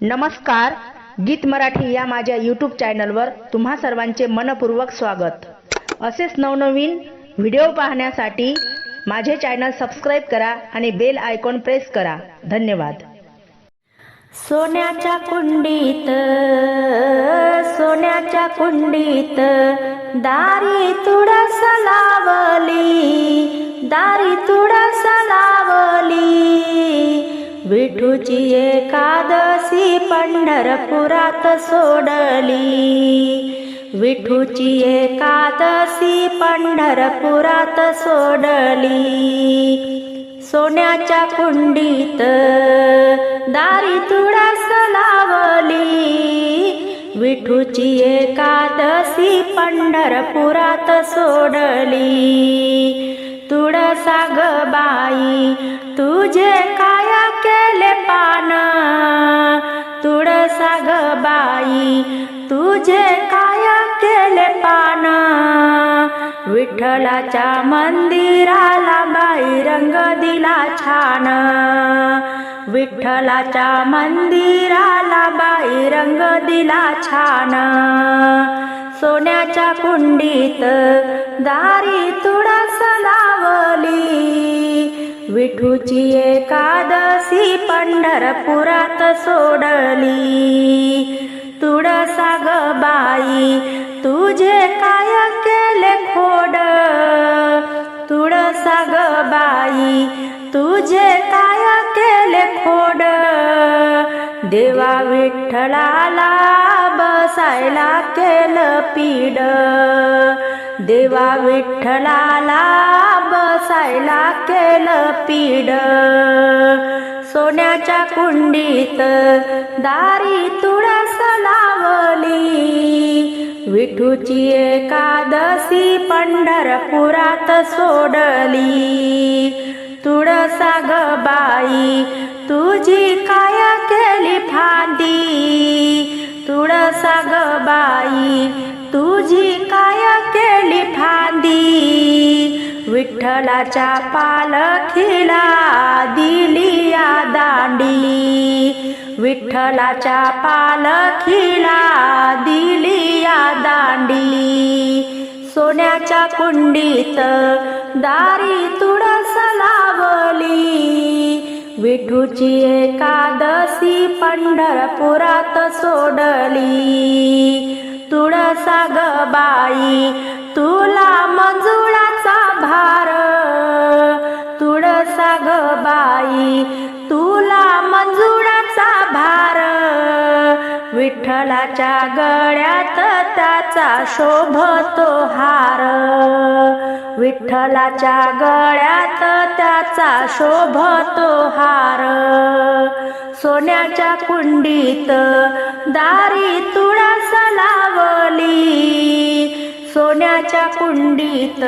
नमस्कार गीत मराठी या माझ्या यूट्यूब चॅनलवर तुम्हा सर्वांचे मनपूर्वक स्वागत. असेच नवनवीन व्हिडिओ पाहण्यासाठी माझे चॅनल सबस्क्राईब करा आणि बेल आयकॉन प्रेस करा. धन्यवाद. सोन्याच्या कुंडीत सोन्याच्या कुंडीत दारी तुडस लावली दारी तुडा विठूची एकादशी पंढरपुरात सोडली. विठूची एकादशी पंढरपुरात सोडली. सोन्याच्या कुंडीत दारी तुळस लावली. विठूची एकादशी पंढरपुरात सोडली. तुळसा ग बाई तुझे केले पान. तुळसा ग बाई तुझे काय केले पान? विठ्ठलाच्या मंदिराला बाई रंग दिला छान. विठ्ठलाच्या मंदिराला बाई रंग दिला छान. सोन्याच्या कुंडीत दारी तुळस लावली. विठूची एकादशी पंढरपुरात सोडली. तुळसा ग बाई तुझे काय केले खोड? तुळसा ग बाई तुझे काय केले खोड? देवा विठ्ठलाला बसायला केलं पीड. देवा विठ्ठलाला बसायला केलं पीड. सोन्याच्या कुंडीत दारी तुळस लावली. विठूची एकादशी पंढरपुरात सोडली. तुळसा ग बाई तुझी काय केली फांदी? तुळसा ग विठ्ठलाच्या पालखीला दिली या दांडी विठ्ठलाच्या पालखीला दिली या दांडी सोन्याच्या कुंडीत दारी तुळस लावली. विठूची एकादशी पंढरपुरात सोडली. तुळसा ग बाई तुला मन विठ्ठलाच्या गळ्यात त्याचा शोभतो हार. विठ्ठलाच्या गळ्यात त्याचा शोभतो हार. सोन्याच्या कुंडीत दारी तुळस लावली सोन्याच्या कुंडीत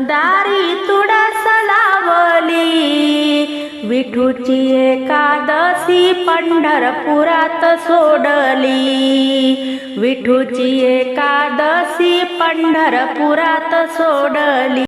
दारी तुळस लावली विठूची एकादशी पंढरपुरात सोड विठूची एकादशी पंढरपुरात सोडली.